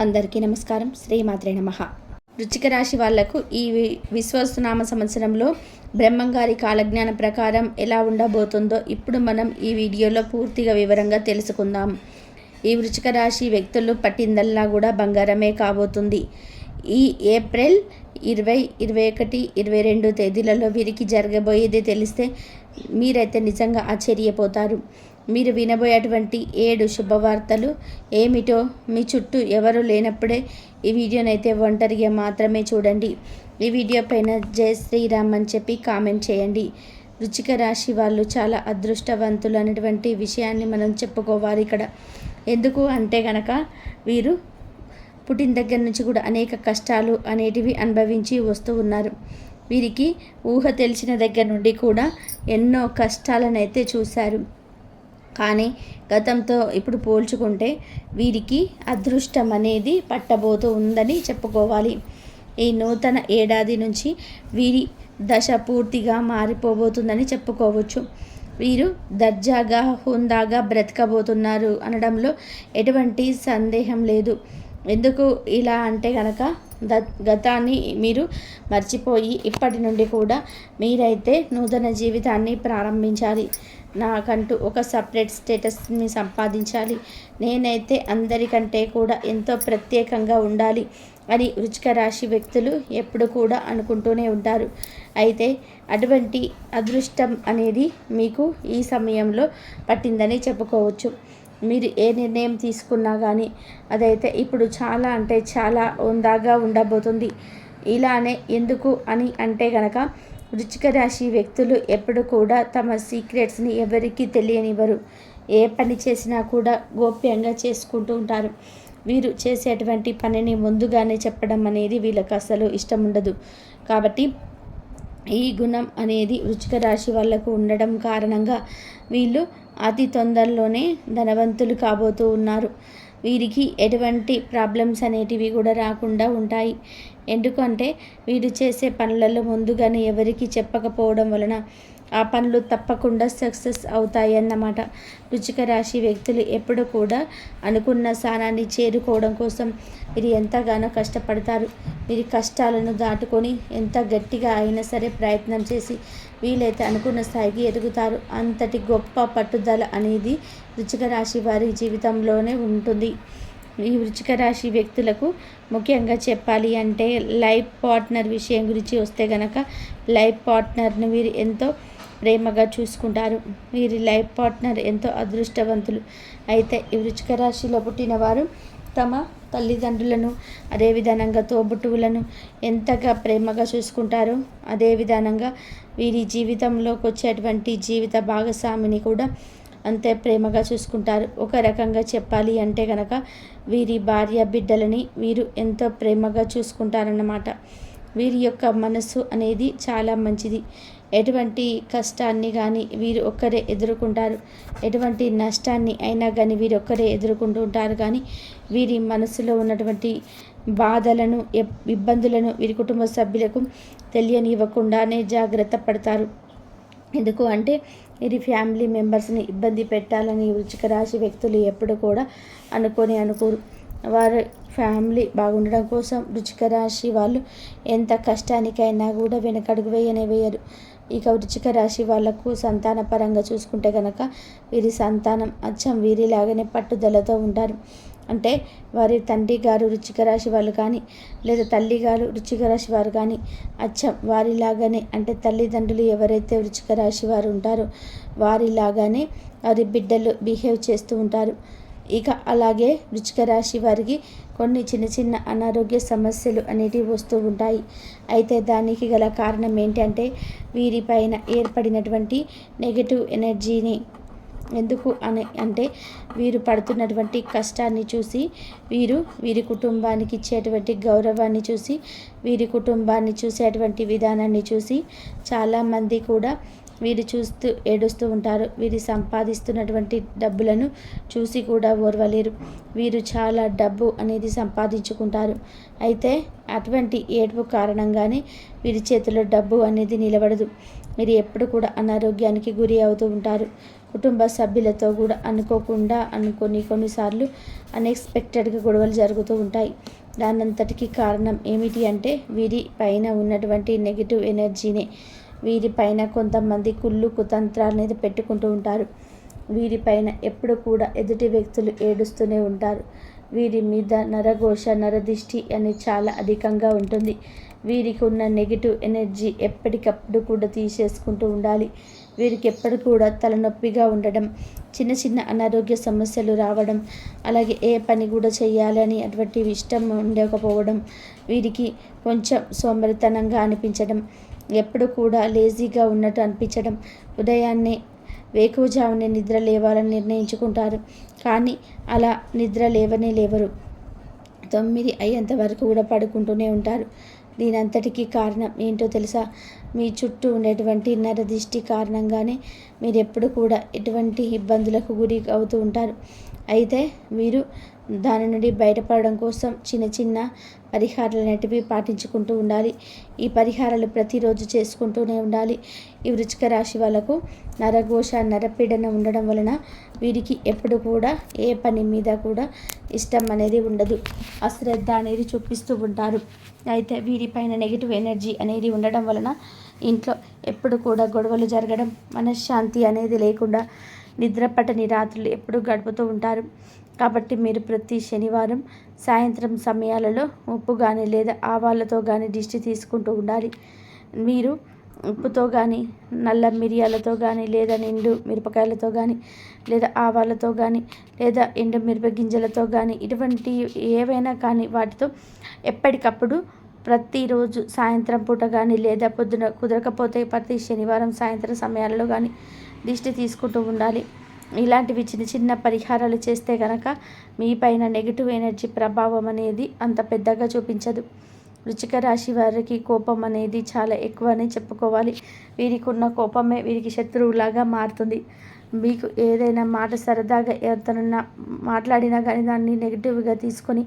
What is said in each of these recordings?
అందరికీ నమస్కారం. శ్రీమాత్రే నమ. వృచ్చిక రాశి వాళ్ళకు ఈ వి- సంవత్సరంలో బ్రహ్మంగారి కాలజ్ఞాన ప్రకారం ఎలా ఉండబోతుందో ఇప్పుడు మనం ఈ వీడియోలో పూర్తిగా వివరంగా తెలుసుకుందాం. ఈ వృచ్చిక రాశి వ్యక్తులు పట్టిందల్లా కూడా బంగారమే కాబోతుంది. ఈ ఏప్రిల్ ఇరవై ఇరవై ఒకటి ఇరవై రెండు తేదీలలో వీరికి జరగబోయేది తెలిస్తే మీరైతే నిజంగా ఆశ్చర్యపోతారు. మీరు వినబోయేటువంటి ఏడు శుభవార్తలు ఏమిటో మీ చుట్టూ ఎవరు లేనప్పుడే ఈ వీడియోనైతే ఒంటరిగా మాత్రమే చూడండి. ఈ వీడియో పైన జై శ్రీరామ్ అని చెప్పి కామెంట్ చేయండి. రుచిక రాశి వాళ్ళు చాలా అదృష్టవంతులు అనేటువంటి విషయాన్ని మనం చెప్పుకోవాలి ఇక్కడ. ఎందుకు అంటే గనక వీరు పుట్టిన దగ్గర నుంచి కూడా అనేక కష్టాలు అనేటివి అనుభవించి వస్తూ ఉన్నారు. వీరికి ఊహ తెలిసిన దగ్గర నుండి కూడా ఎన్నో కష్టాలనైతే చూశారు. కానీ గతంతో ఇప్పుడు పోల్చుకుంటే వీరికి అదృష్టం అనేది పట్టబోతూ ఉందని చెప్పుకోవాలి. ఈ నూతన ఏడాది నుంచి వీరి దశ పూర్తిగా మారిపోబోతుందని చెప్పుకోవచ్చు. వీరు దర్జాగా హుందాగా బ్రతకబోతున్నారు అనడంలో ఎటువంటి సందేహం లేదు. ఎందుకు ఇలా అంటే కనుక ద గతాన్ని మీరు మర్చిపోయి ఇప్పటి నుండి కూడా మీరైతే నూతన జీవితాన్ని ప్రారంభించాలి. నాకంటూ ఒక సపరేట్ స్టేటస్ని సంపాదించాలి. నేనైతే అందరికంటే కూడా ఎంతో ప్రత్యేకంగా ఉండాలి అని వృచిక రాశి వ్యక్తులు ఎప్పుడు కూడా అనుకుంటూనే ఉంటారు. అయితే అటువంటి అదృష్టం అనేది మీకు ఈ సమయంలో పట్టిందని చెప్పుకోవచ్చు. మీరు ఏ నిర్ణయం తీసుకున్నా కానీ అదైతే ఇప్పుడు చాలా అంటే చాలా ఉందాగా ఉండబోతుంది. ఇలానే ఎందుకు అని అంటే గనక వృచ్చిక రాశి వ్యక్తులు ఎప్పుడు కూడా తమ సీక్రెట్స్ని ఎవరికీ తెలియనివ్వరు. ఏ పని చేసినా కూడా గోప్యంగా చేసుకుంటూ ఉంటారు. వీరు చేసేటువంటి పనిని ముందుగానే చెప్పడం అనేది వీళ్ళకి అసలు ఇష్టం ఉండదు. కాబట్టి ఈ గుణం అనేది వృచ్చిక రాశి వాళ్ళకు ఉండడం కారణంగా వీళ్ళు అతి తొందరలోనే ధనవంతులు కాబోతూ ఉన్నారు. వీరికి ఎటువంటి ప్రాబ్లమ్స్ అనేటివి కూడా రాకుండా ఉంటాయి. ఎందుకంటే వీరు చేసే పనులలో ముందుగానే ఎవరికి చెప్పకపోవడం వలన ఆ పనులు తప్పకుండా సక్సెస్ అవుతాయి అన్నమాట రుచిక రాశి వ్యక్తులు ఎప్పుడు కూడా అనుకున్న స్థానాన్ని చేరుకోవడం కోసం వీరు ఎంతగానో కష్టపడతారు. మీరు కష్టాలను దాటుకొని ఎంత గట్టిగా అయినా సరే ప్రయత్నం చేసి వీలైతే అనుకున్న స్థాయికి ఎదుగుతారు. అంతటి గొప్ప పట్టుదల అనేది వృచ్చిక రాశి వారి జీవితంలోనే ఉంటుంది. ఈ వృచ్చిక రాశి వ్యక్తులకు ముఖ్యంగా చెప్పాలి అంటే లైఫ్ పార్ట్నర్ విషయం గురించి వస్తే గనక లైఫ్ పార్ట్నర్ని వీరు ఎంతో ప్రేమగా చూసుకుంటారు. వీరి లైఫ్ పార్ట్నర్ ఎంతో అదృష్టవంతులు. అయితే ఈ వృచ్చిక రాశిలో పుట్టిన వారు తమ తల్లిదండ్రులను అదే విధానంగా తోబుట్టువులను ఎంతగా ప్రేమగా చూసుకుంటారో. అదే విధానంగా వీరి జీవితంలోకి వచ్చేటువంటి జీవిత భాగస్వామిని కూడా అంతే ప్రేమగా చూసుకుంటారు. ఒక రకంగా చెప్పాలి అంటే కనుక వీరి భార్య బిడ్డలని వీరు ఎంతో ప్రేమగా చూసుకుంటారన్నమాట. వీరి యొక్క మనస్సు అనేది చాలా మంచిది. ఎటువంటి కష్టాన్ని కానీ వీరు ఒక్కరే ఎదుర్కొంటారు. ఎటువంటి నష్టాన్ని అయినా కానీ వీరు ఒక్కరే ఎదుర్కొంటూ ఉంటారు. కానీ వీరి మనసులో ఉన్నటువంటి బాధలను ఇబ్బందులను వీరి కుటుంబ సభ్యులకు తెలియనివ్వకుండానే జాగ్రత్త పడతారు. ఎందుకు అంటే ఇది ఫ్యామిలీ మెంబర్స్ని ఇబ్బంది పెట్టాలని వృచ్చిక రాశి వ్యక్తులు ఎప్పుడు కూడా అనుకొని అనుకోరు వారి ఫ్యామిలీ బాగుండడం కోసం వృచ్చిక రాశి వాళ్ళు ఎంత కష్టానికైనా కూడా వెనకడుగు వేయనే వేయరు. ఇక వృచ్చిక రాశి వాళ్ళకు సంతాన పరంగా చూసుకుంటే కనుక వీరి సంతానం అచ్చం వీరిలాగానే పట్టుదలతో ఉంటారు. అంటే వారి తండ్రి గారు రుచిక రాశి వాళ్ళు కానీ లేదా తల్లి గారు రుచిక రాశి వారు కానీ అచ్చం వారిలాగానే అంటే తల్లిదండ్రులు ఎవరైతే రుచిక రాశి వారు ఉంటారో వారిలాగానే వారి బిడ్డలు బిహేవ్ చేస్తూ ఉంటారు. ఇక అలాగే వృచిక రాశి వారికి కొన్ని చిన్న చిన్న అనారోగ్య సమస్యలు అనేటివి వస్తూ ఉంటాయి. అయితే దానికి గల కారణం ఏంటంటే వీరిపైన ఏర్పడినటువంటి నెగటివ్ ఎనర్జీని ఎందుకు అని అంటే వీరు పడుతున్నటువంటి కష్టాన్ని చూసి వీరు వీరి కుటుంబానికి ఇచ్చేటువంటి గౌరవాన్ని చూసి వీరి కుటుంబాన్ని చూసేటువంటి విధానాన్ని చూసి చాలామంది కూడా వీరు చూస్తూ ఏడుస్తూ ఉంటారు. వీరు సంపాదిస్తున్నటువంటి డబ్బులను చూసి కూడా ఓర్వలేరు. వీరు చాలా డబ్బు అనేది సంపాదించుకుంటారు. అయితే అటువంటి ఏడుపు కారణంగానే వీరి చేతిలో డబ్బు అనేది నిలబడదు. వీరు ఎప్పుడు కూడా అనారోగ్యానికి గురి అవుతూ ఉంటారు. కుటుంబ సభ్యులతో కూడా అనుకోకుండా అనుకొని కొన్నిసార్లు అన్ఎక్స్పెక్టెడ్గా గొడవలు జరుగుతూ ఉంటాయి. దానంతటికి కారణం ఏమిటి అంటే వీరి పైన ఉన్నటువంటి నెగిటివ్ ఎనర్జీనే వీరిపైన కొంతమంది కుళ్ళు కుతంత్రాలు అనేది పెట్టుకుంటూ ఉంటారు. వీరిపైన ఎప్పుడు కూడా ఎదుటి వ్యక్తులు ఏడుస్తూనే ఉంటారు. వీరి మీద నరఘోష నరదిష్టి అనేది చాలా అధికంగా ఉంటుంది. వీరికి ఉన్న నెగిటివ్ ఎనర్జీ ఎప్పటికప్పుడు కూడా తీసేసుకుంటూ ఉండాలి. వీరికి ఎప్పుడు కూడా తలనొప్పిగా ఉండడం చిన్న చిన్న అనారోగ్య సమస్యలు రావడం అలాగే ఏ పని కూడా చేయాలని అటువంటి ఇష్టం ఉండకపోవడం వీరికి కొంచెం సోమరితనంగా అనిపించడం ఎప్పుడు కూడా లేజీగా ఉన్నట్టు అనిపించడం ఉదయాన్నే వేకువజామునే నిద్ర లేవాలని నిర్ణయించుకుంటారు. కానీ అలా నిద్ర లేవనే లేవరు. తొమ్మిది అయ్యేంత వరకు కూడా పడుకుంటూనే ఉంటారు. దీనంతటికీ కారణం ఏంటో తెలుసా? మీ చుట్టూ ఉండేటువంటి నరదిష్టి కారణంగానే మీరు ఎప్పుడు కూడా ఎటువంటి ఇబ్బందులకు గురి అవుతూ ఉంటారు. అయితే మీరు దాని నుండి బయటపడడం కోసం చిన్న చిన్న పరిహారాలు అనేటివి పాటించుకుంటూ ఉండాలి. ఈ పరిహారాలు ప్రతిరోజు చేసుకుంటూనే ఉండాలి. ఈ వృచ్చిక రాశి వాళ్ళకు నరఘోష నరపీడన ఉండడం వలన వీరికి ఎప్పుడు కూడా ఏ పని మీద కూడా ఇష్టం అనేది ఉండదు. అశ్రద్ధ అనేది చూపిస్తూ ఉంటారు. అయితే వీరిపైన నెగిటివ్ ఎనర్జీ అనేది ఉండడం వలన ఇంట్లో ఎప్పుడు కూడా గొడవలు జరగడం మనశ్శాంతి అనేది లేకుండా నిద్రపట్టని రాత్రులు ఎప్పుడు గడుపుతూ ఉంటారు. కాబట్టి మీరు ప్రతి శనివారం సాయంత్రం సమయాలలో ఉప్పు కానీ లేదా ఆవాలతో కానీ దిష్టి తీసుకుంటూ ఉండాలి. మీరు ఉప్పుతో కానీ నల్ల మిరియాలతో కానీ లేదా నిండు మిరపకాయలతో కానీ లేదా ఆవాలతో కానీ లేదా ఎండు మిరప గింజలతో కానీ ఇటువంటి ఏవైనా కానీ వాటితో ఎప్పటికప్పుడు ప్రతిరోజు సాయంత్రం పూట కానీ లేదా పొద్దున కుదరకపోతే ప్రతి శనివారం సాయంత్రం సమయాలలో కానీ దిష్టి తీసుకుంటూ ఉండాలి. ఇలాంటివి చిన్న చిన్న పరిహారాలు చేస్తే కనుక మీ పైన నెగిటివ్ ఎనర్జీ ప్రభావం అనేది అంత పెద్దగా చూపించదు. రుచిక రాశి వారికి కోపం అనేది చాలా ఎక్కువ అని చెప్పుకోవాలి. వీరికి ఉన్న కోపమే వీరికి శత్రువులాగా మారుతుంది. మీకు ఏదైనా మాట సరదాగా ఎవరితోనన్నా మాట్లాడినా కానీ దాన్ని నెగిటివ్గా తీసుకొని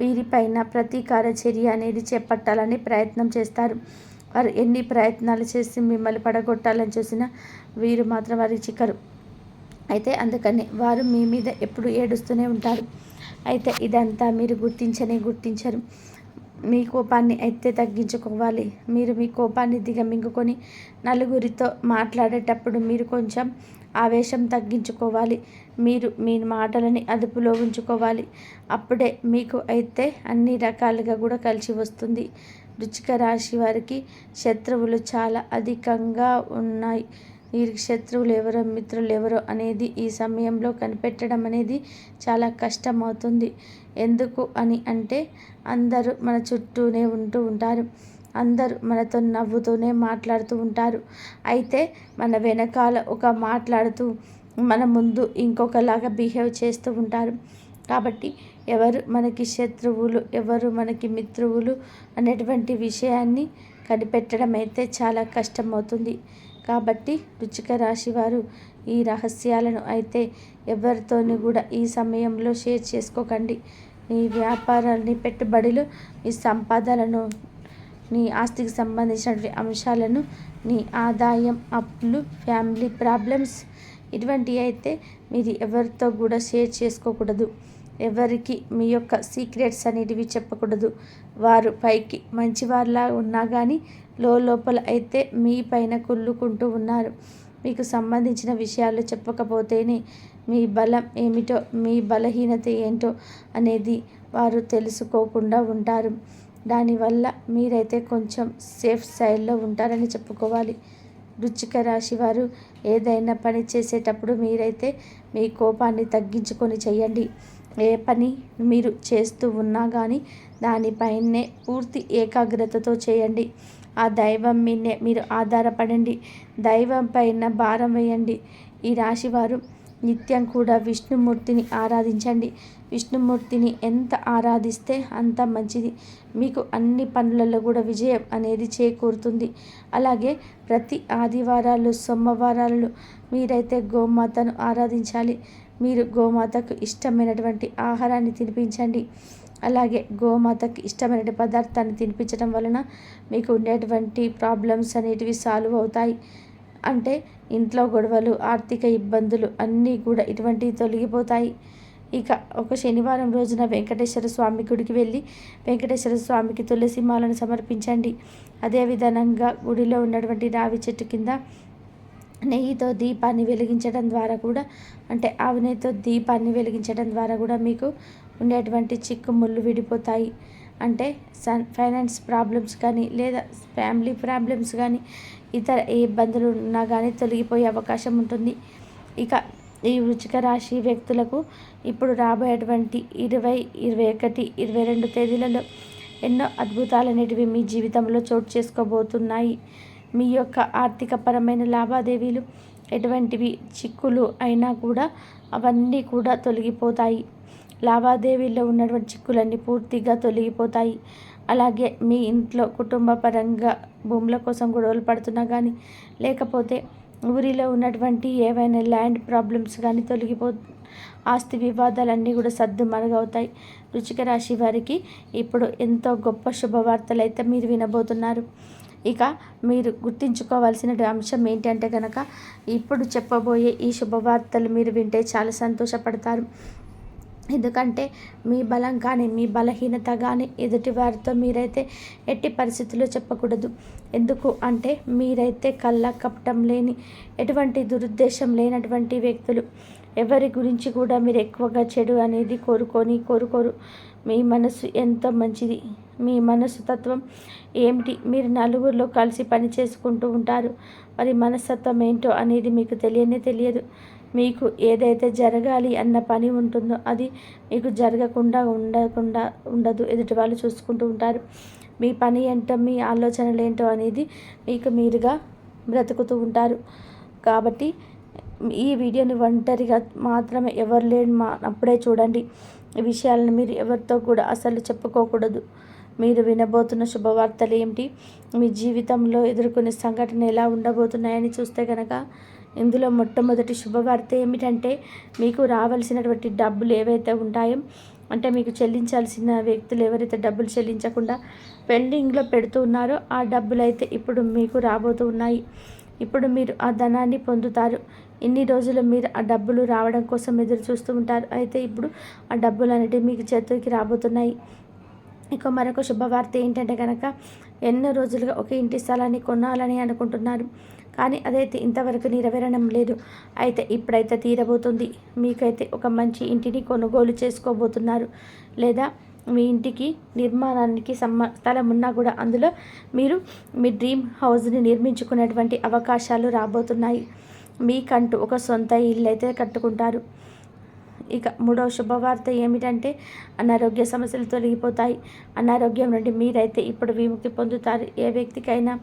వీరిపైన ప్రతీకార చర్య అనేది చేపట్టాలని ప్రయత్నం చేస్తారు. వారు ఎన్ని ప్రయత్నాలు చేసి మిమ్మల్ని పడగొట్టాలని చూసినా వీరు మాత్రం వారి చిక్కరు. అయితే అందుకని వారు మీ మీద ఎప్పుడు ఏడుస్తూనే ఉంటారు. అయితే ఇదంతా మీరు గుర్తించనే గుర్తించరు. మీ కోపాన్ని అయితే తగ్గించుకోవాలి. మీరు మీ కోపాన్ని దిగమింగుకొని నలుగురితో మాట్లాడేటప్పుడు మీరు కొంచెం ఆవేశం తగ్గించుకోవాలి. మీరు మీ మాటలని అదుపులో ఉంచుకోవాలి. అప్పుడే మీకు అయితే అన్ని రకాలుగా కూడా కలిసి వస్తుంది. రుచిక రాశి వారికి శత్రువులు చాలా అధికంగా ఉన్నాయి. వీరికి శత్రువులు ఎవరో మిత్రులు ఎవరో అనేది ఈ సమయంలో కనిపెట్టడం అనేది చాలా కష్టమవుతుంది. ఎందుకు అని అంటే అందరూ మన చుట్టూనే ఉంటూ ఉంటారు. అందరూ మనతో నవ్వుతూనే మాట్లాడుతూ ఉంటారు. అయితే మన వెనకాల ఒక మాట్లాడుతూ మన ముందు ఇంకొకలాగా బిహేవ్ చేస్తూ ఉంటారు. కాబట్టి ఎవరు మనకి శత్రువులు ఎవరు మనకి మిత్రువులు అనేటువంటి విషయాన్ని కనిపెట్టడం అయితే చాలా కష్టమవుతుంది. కాబట్టి రుచిక రాశి వారు ఈ రహస్యాలను అయితే ఎవరితోని కూడా ఈ సమయంలో షేర్ చేసుకోకండి. మీ వ్యాపారాన్ని పెట్టుబడులు మీ సంపాదనను నీ ఆస్తికి సంబంధించినటువంటి అంశాలను నీ ఆదాయం అప్పులు ఫ్యామిలీ ప్రాబ్లమ్స్ ఇటువంటివి అయితే మీరు ఎవరితో కూడా షేర్ చేసుకోకూడదు. ఎవరికి మీ యొక్క సీక్రెట్స్ అనేటివి చెప్పకూడదు. వారు పైకి మంచివారిలా ఉన్నా కానీ లోపల అయితే మీ పైన కుళ్ళుకుంటూ ఉన్నారు. మీకు సంబంధించిన విషయాలు చెప్పకపోతేనే మీ బలం ఏమిటో మీ బలహీనత ఏంటో అనేది వారు తెలుసుకోకుండా ఉంటారు. దానివల్ల మీరైతే కొంచెం సేఫ్ సైడ్లో ఉంటారని చెప్పుకోవాలి. రుచిక రాశి వారు ఏదైనా పని చేసేటప్పుడు మీరైతే మీ కోపాన్ని తగ్గించుకొని చేయండి. ఏ పని మీరు చేస్తూ ఉన్నా కానీ దానిపైనే పూర్తి ఏకాగ్రతతో చేయండి. ఆ దైవం మీనే. మీరు ఆధారపడండి. దైవం పైన భారం వేయండి. ఈ రాశివారు నిత్యం కూడా విష్ణుమూర్తిని ఆరాధించండి. విష్ణుమూర్తిని ఎంత ఆరాధిస్తే అంత మంచిది. మీకు అన్ని పనులలో కూడా విజయం అనేది చేకూరుతుంది. అలాగే ప్రతి ఆదివారాలు సోమవారాలు మీరైతే గోమాతను ఆరాధించాలి. మీరు గోమాతకు ఇష్టమైనటువంటి ఆహారాన్ని తినిపించండి. అలాగే గోమాతకి ఇష్టమైన పదార్థాన్ని తినిపించడం వలన మీకు ఉండేటువంటి ప్రాబ్లమ్స్ అనేటివి సాల్వ్ అవుతాయి. అంటే ఇంట్లో గొడవలు ఆర్థిక ఇబ్బందులు అన్నీ కూడా ఇటువంటివి తొలగిపోతాయి. ఇక ఒక శనివారం రోజున వెంకటేశ్వర స్వామి గుడికి వెళ్ళి వెంకటేశ్వర స్వామికి తులసి మాలను సమర్పించండి. అదేవిధంగా గుడిలో ఉన్నటువంటి రావి చెట్టు కింద నెయ్యితో దీపాన్ని వెలిగించడం ద్వారా కూడా అంటే ఆవు నెయ్యితో దీపాన్ని వెలిగించడం ద్వారా కూడా మీకు ఉండేటువంటి చిక్కు ముళ్ళు విడిపోతాయి. అంటే సన్ ఫైనాన్స్ ప్రాబ్లమ్స్ కానీ లేదా ఫ్యామిలీ ప్రాబ్లమ్స్ కానీ ఇతర ఏ ఇబ్బందులు ఉన్నా కానీ తొలగిపోయే అవకాశం ఉంటుంది. ఇక ఈ వృచిక రాశి వ్యక్తులకు ఇప్పుడు రాబోయేటువంటి ఇరవై ఇరవై ఒకటి ఇరవై రెండు తేదీలలో ఎన్నో అద్భుతాలు అనేటివి మీ జీవితంలో చోటు చేసుకోబోతున్నాయి. మీ యొక్క ఆర్థికపరమైన లావాదేవీలు ఎటువంటివి చిక్కులు అయినా కూడా అవన్నీ కూడా తొలగిపోతాయి. లావాదేవీల్లో ఉన్నటువంటి చిక్కులన్నీ పూర్తిగా తొలగిపోతాయి. అలాగే మీ ఇంట్లో కుటుంబ పరంగా భూముల కోసం గొడవలు పడుతున్నా కానీ లేకపోతే ఊరిలో ఉన్నటువంటి ఏవైనా ల్యాండ్ ప్రాబ్లమ్స్ కానీ తొలగిపో ఆస్తి వివాదాలన్నీ కూడా సర్దు మరుగవుతాయి. రుచిక రాశి వారికి ఇప్పుడు ఎంతో గొప్ప శుభవార్తలు అయితే మీరు వినబోతున్నారు. ఇక మీరు గుర్తుంచుకోవాల్సిన అంశం ఏంటంటే కనుక ఇప్పుడు చెప్పబోయే ఈ శుభవార్తలు మీరు వింటే చాలా సంతోషపడతారు. ఎందుకంటే మీ బలం కానీ మీ బలహీనత కానీ ఎదుటి వారితో మీరైతే ఎట్టి పరిస్థితుల్లో చెప్పకూడదు. ఎందుకు అంటే మీరైతే కళ్ళ కప్పటం లేని ఎటువంటి దురుద్దేశం లేనటువంటి వ్యక్తులు. ఎవరి గురించి కూడా మీరు ఎక్కువగా చెడు అనేది కోరుకొని కోరుకోరు. మీ మనసు ఎంతో మంచిది. మీ మనసు తత్వం ఏమిటి? మీరు నలుగురిలో కలిసి పని చేసుకుంటూ ఉంటారు. మరి మనస్తత్వం ఏంటో అనేది మీకు తెలియనే తెలియదు. మీకు ఏదైతే జరగాలి అన్న పని ఉంటుందో అది మీకు జరగకుండా ఉండకుండా ఉండదు ఎదుటి వాళ్ళు చూసుకుంటూ ఉంటారు. మీ పని ఏంటో మీ ఆలోచనలు ఏంటో అనేది మీకు మీరుగా బ్రతుకుతూ ఉంటారు. కాబట్టి ఈ వీడియోని ఒంటరిగా మాత్రమే ఎవరు లేని మా అప్పుడే చూడండి. ఈ విషయాలను మీరు ఎవరితో కూడా అసలు చెప్పుకోకూడదు. మీరు వినబోతున్న శుభవార్తలు ఏమిటి? మీ జీవితంలో ఎదుర్కొనే సంఘటన ఎలా ఉండబోతున్నాయని చూస్తే కనుక ఇందులో మొట్టమొదటి శుభవార్త ఏమిటంటే మీకు రావాల్సినటువంటి డబ్బులు ఏవైతే ఉంటాయో అంటే మీకు చెల్లించాల్సిన వ్యక్తులు ఎవరైతే డబ్బులు చెల్లించకుండా పెండింగ్లో పెడుతూ ఉన్నారో ఆ డబ్బులు అయితే ఇప్పుడు మీకు రాబోతూ ఉన్నాయి. ఇప్పుడు మీరు ఆ ధనాన్ని పొందుతారు. ఇన్ని రోజులు మీరు ఆ డబ్బులు రావడం కోసం ఎదురు చూస్తూ ఉంటారు. అయితే ఇప్పుడు ఆ డబ్బులు అనేటివి మీకు చేతికి రాబోతున్నాయి. ఇక మరొక శుభవార్త ఏంటంటే కనుక ఎన్నో రోజులుగా ఒక ఇంటి స్థలాన్ని కొనాలని అనుకుంటున్నారు. కానీ అదైతే ఇంతవరకు నెరవేరడం లేదు. అయితే ఇప్పుడైతే తీరబోతుంది. మీకైతే ఒక మంచి ఇంటిని కొనుగోలు చేసుకోబోతున్నారు. లేదా మీ ఇంటికి నిర్మాణానికి సమ్మ స్థలం ఉన్నా కూడా అందులో మీరు మీ డ్రీమ్ హౌస్ని నిర్మించుకునేటువంటి అవకాశాలు రాబోతున్నాయి. మీకంటూ ఒక సొంత ఇల్లు అయితే కట్టుకుంటారు. ఇక మూడవ శుభవార్త ఏమిటంటే అనారోగ్య సమస్యలు తొలగిపోతాయి. అనారోగ్యం నుండి మీరైతే ఇప్పుడు విముక్తి పొందుతారు. ఏ వ్యక్తికైనా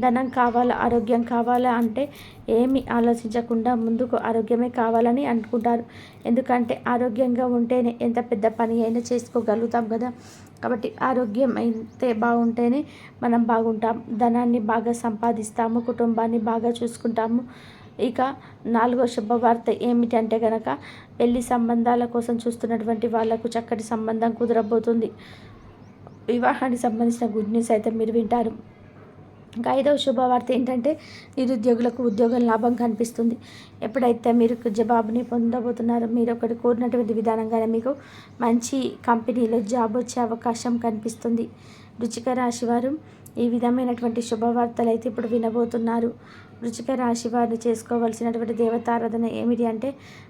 ధనం కావాలా ఆరోగ్యం కావాలా అంటే ఏమి ఆలోచించకుండా ముందుకు ఆరోగ్యమే కావాలని అనుకుంటారు. ఎందుకంటే ఆరోగ్యంగా ఉంటేనే ఎంత పెద్ద పని అయినా చేసుకోగలుగుతాం కదా. కాబట్టి ఆరోగ్యం అయితే బాగుంటేనే మనం బాగుంటాం. ధనాన్ని బాగా సంపాదిస్తాము కుటుంబాన్ని బాగా చూసుకుంటాము. ఇక నాలుగో శుభవార్త ఏమిటంటే కనుక పెళ్ళి సంబంధాల కోసం చూస్తున్నటువంటి వాళ్ళకు చక్కటి సంబంధం కుదరబోతుంది. వివాహానికి సంబంధించిన గుడ్ న్యూస్ అయితే మీరు వింటారు. ఇంకా ఐదవ శుభవార్త ఏంటంటే నిరుద్యోగులకు ఉద్యోగం లాభం కనిపిస్తుంది. ఎప్పుడైతే మీరు జవాబుని పొందబోతున్నారో మీరు ఒకటి కోరినటువంటి విధానంగానే మీకు మంచి కంపెనీలో జాబ్ వచ్చే అవకాశం కనిపిస్తుంది. రుచిక రాశి వారు ఈ విధమైనటువంటి శుభవార్తలు అయితే ఇప్పుడు వినబోతున్నారు. వృచిక రాశి వారు చేసుకోవాల్సినటువంటి దేవతారాధన ఏమిటి అంటే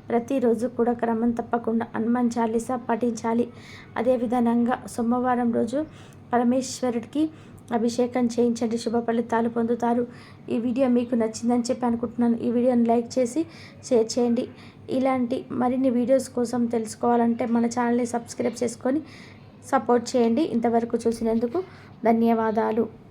ప్రతిరోజు కూడా క్రమం తప్పకుండా హనుమాన్ చాలీసా పఠించాలి అదేవిధంగా సోమవారం రోజు పరమేశ్వరుడికి అభిషేకం చేయించండి. శుభ ఫలితాలు పొందుతారు. ఈ వీడియో మీకు నచ్చిందని చెప్పి అనుకుంటున్నాను. ఈ వీడియోని లైక్ చేసి షేర్ చేయండి. ఇలాంటి మరిన్ని వీడియోస్ కోసం తెలుసుకోవాలంటే మన ఛానల్ని సబ్స్క్రైబ్ చేసుకొని సపోర్ట్ చేయండి. ఇంతవరకు చూసినందుకు ధన్యవాదాలు.